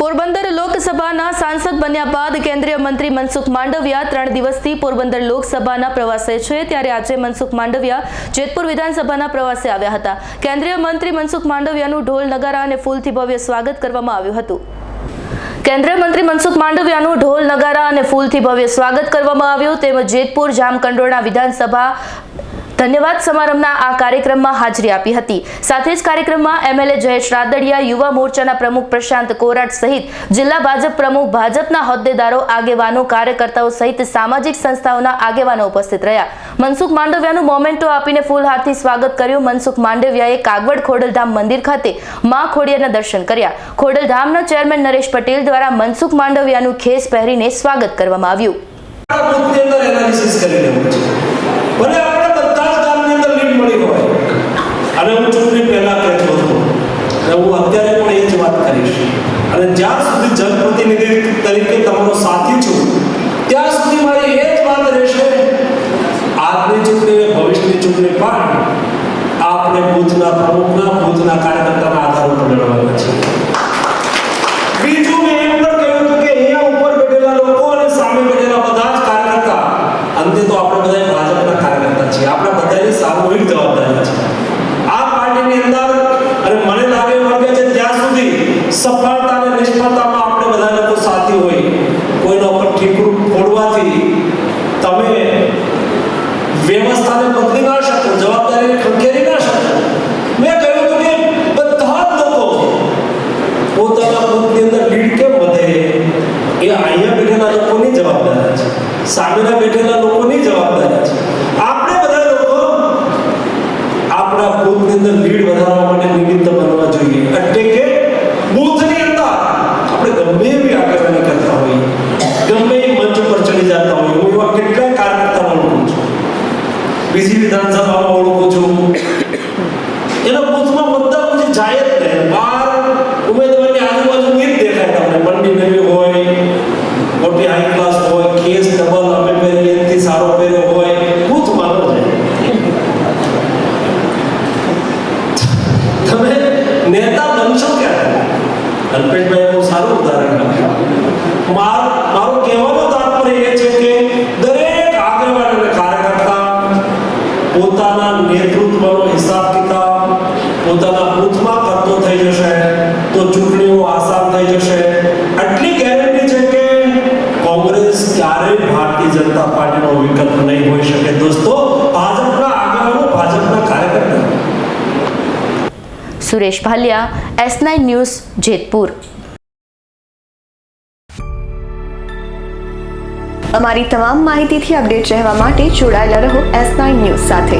પોરબંદર લોકસભાના સાંસદ બન્યા બાદ કેન્દ્રીય મંત્રી મનસુખ માંડવિયા ત્રણ દિવસથી પોરબંદર લોકસભાના પ્રવાસે છે. ત્યારે આજે મનસુખ માંડવિયા જેતપુર વિધાનસભાના પ્રવાસે આવ્યા હતા. કેન્દ્રીય મંત્રી મનસુખ માંડવિયાનું ઢોલ, નગારા અને ફૂલથી ભવ્ય સ્વાગત કરવામાં આવ્યું હતું. કેન્દ્રીય મંત્રી મનસુખ માંડવિયાનું ઢોલ, નગારા અને ફૂલથી ભવ્ય સ્વાગત કરવામાં આવ્યું. તેમજ જેતપુર જામકંડોળના વિધાનસભા ધન્યવાદ સમારંભના આ કાર્યક્રમમાં હાજરી આપી હતી. સાથે જ કાર્યક્રમમાં એમએલએ જયેશ રાદડિયા, યુવા મોરચાના પ્રમુખ પ્રશાંત કોરાટ સહિત જિલ્લા ભાજપ પ્રમુખ ભાજપના હોદ્દેદારો, આગેવાનો, કાર્યકર્તાઓ સહિત સામાજિક સંસ્થાઓના આગેવાનો ઉપસ્થિત રહ્યા. મનસુખ માંડવિયાનું મોમેન્ટો આપીને ફૂલહારથી સ્વાગત કર્યું. મનસુખ માંડવિયાએ કાગવડ ખોડલધામ મંદિર ખાતે મા ખોડિયાના દર્શન કર્યા. ખોડલધામના ચેરમેન નરેશ પટેલ દ્વારા મનસુખ માંડવિયાનું ખેસ પહેરીને સ્વાગત કરવામાં આવ્યું. અને હું ચૂંટણી પહેલા કહેતો હતો અને હું અત્યારે પણ એ જ વાત કરીશ. અને જ્યાં સુધી જનપ્રતિનિધિ તરીકે તમારો સાથી છું, ત્યાં સુધી મારી એ જ વાત રહેશે. આજની ચૂંટણી અને ભવિષ્યની ચૂંટણી પણ આપણે બુથના પ્રમુખના, બુથના કાર્યકર્તાના આધાર ઉપર લડવાના છે. બીજું મેં એમ પણ કહ્યું હતું કે અહીંયા ઉપર બેઠેલા લોકો અને સામે બેઠેલા બધા જ કાર્યકર્તા, અંતે તો આપણે બધા ભાજપના કાર્યકર્તા છીએ. આપણા બધાની સામૂહિક જવાબદારી છે આ પાર્ટીની અંદર અને મને લાગે એમ લાગે છે ત્યાં સુધી સફળતા અને નિષ્ફળતામાં આપણે બધા લોકો સાથી હોય, કોઈના ઉપર ઠીકરું ફોડવાથી તમે વ્યવસ્થાને બદલી ના શકો, જવાબદારીને ખંખેરી ના શકો. મેં કહ્યું હતું કે બધા જ લોકો પોતાના પોતની અંદર લીડ કેમ વધે? એ અહીંયા બેઠેલા લોકોની જવાબદારી છે, સામેના બેઠેલા લોકોની જવાબદારી છે. આપણે બધા લોકો આપણા પોતની અંદર લીડ વધારવા માટે નિમિત્ત બનવા જોઈએ એટલે કે બુથની અંદર આપણે ગમે એવી આગેવાની કરતા હોઈએ ગમે એ મંચ પર ચડી જતા હોઈએ હું એવા કેટલાય કાર્યકર્તાઓ ઓળખું છું બીજી વિધાનસભામાં ઓળખું છું. એના બુથમાં બધા પછી જાય જ નહીં. બાર ઉમેદવારની આજુબાજુ ગીત દેખાય તમને. મંડી નવી હોય, મોટી હાઈ ક્યારેય ભારતીય જનતા પાર્ટીનો વિકલ્પ નહીં હોઈ શકે. દોસ્તો, ભાજપના આગેવાનો ભાજપના કાર્યકર્તા. Suresh Bhaliya, S nine news, Jetpur. અમારી તમામ માહિતીથી અપડેટ રહેવા માટે જોડાયેલા રહો એસ નાઇન ન્યૂઝ સાથે.